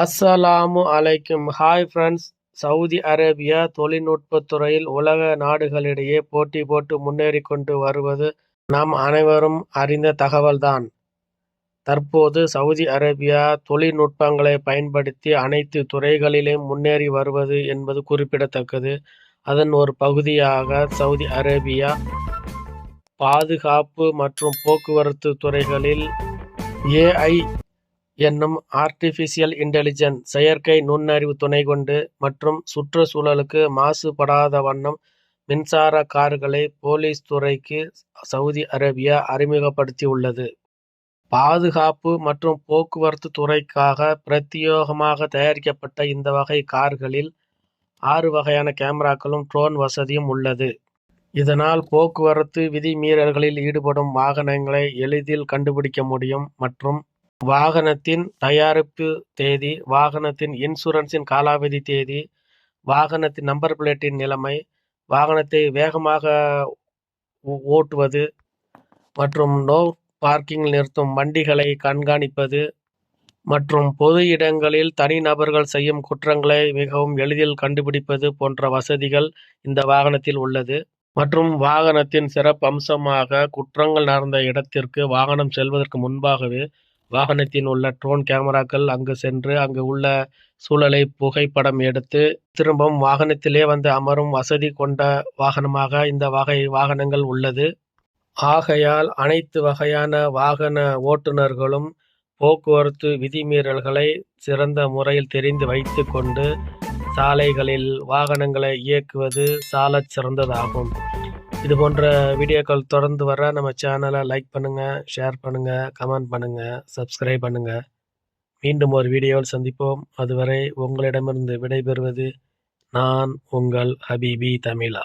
அஸ்ஸலாமு அலைக்கும். Hi friends Saudi Arabia தொழில்நுட்பத்துறையில் உலக நாடுகளிடையே போட்டி போட்டு முன்னேறி கொண்டு வருவது நாம் அனைவரும் அறிந்த தகவல்தான். தற்போது சவுதி அரேபியா தொழில்நுட்பங்களை பயன்படுத்தி அனைத்து துறைகளிலும் முன்னேறி வருவது என்பது குறிப்பிடத்தக்கது. அதன் ஒரு பகுதியாக சவுதி அரேபியா பாதுகாப்பு மற்றும் போக்குவரத்து துறைகளில் ஏஐ என்னும் ஆர்ட்டிஃபிஷியல் இன்டெலிஜென்ஸ் செயற்கை நுண்ணறிவு துணை கொண்டு மற்றும் சுற்றுச்சூழலுக்கு மாசுபடாத வண்ணம் மின்சார கார்களை போலீஸ் துறைக்கு சவுதி அரேபியா அறிமுகப்படுத்தியுள்ளது. பாதுகாப்பு மற்றும் போக்குவரத்து துறைக்காக பிரத்யேகமாக தயாரிக்கப்பட்ட இந்த வகை கார்களில் ஆறு வகையான கேமராக்களும் ட்ரோன் வசதியும் உள்ளது. இதனால் போக்குவரத்து விதிமீறல்களில் ஈடுபடும் வாகனங்களை எளிதில் கண்டுபிடிக்க முடியும் மற்றும் வாகனத்தின் தயாரிப்பு தேதி, வாகனத்தின் இன்சூரன்ஸின் காலாவதி தேதி, வாகனத்தின் நம்பர் பிளேட்டின் நிலைமை, வாகனத்தை வேகமாக ஓட்டுவது மற்றும் நோ பார்க்கிங்கில் நிறுத்தும் வண்டிகளை கண்காணிப்பது மற்றும் பொது இடங்களில் தனிநபர்கள் செய்யும் குற்றங்களை மிகவும் எளிதில் கண்டுபிடிப்பது போன்ற வசதிகள் இந்த வாகனத்தில் உள்ளது. மற்றும் வாகனத்தின் சிறப்பம்சமாக குற்றங்கள் நடந்த இடத்திற்கு வாகனம் செல்வதற்கு முன்பாகவே வாகனத்தின் உள்ள ட்ரோன் கேமராக்கள் அங்கு சென்று அங்கு உள்ள சூழலை புகைப்படம் எடுத்து திரும்பவும் வாகனத்திலே வந்து அமரும் வசதி கொண்ட வாகனமாக இந்த வகை வாகனங்கள் உள்ளது. ஆகையால் அனைத்து வகையான வாகன ஓட்டுநர்களும் போக்குவரத்து விதிமீறல்களை சிறந்த முறையில் தெரிந்து வைத்து கொண்டு சாலைகளில் வாகனங்களை இயக்குவது சாலச் சிறந்ததாகும். இது போன்ற வீடியோக்கள் தொடர்ந்து வர நம்ம சேனலை லைக் பண்ணுங்கள் ஷேர் பண்ணுங்கள் கமெண்ட் பண்ணுங்கள் சப்ஸ்கிரைப் பண்ணுங்கள் மீண்டும் ஒரு வீடியோவில் சந்திப்போம். அதுவரை உங்களிடமிருந்து விடைபெறுவது நான் உங்கள் ஹபீபி தமிழா.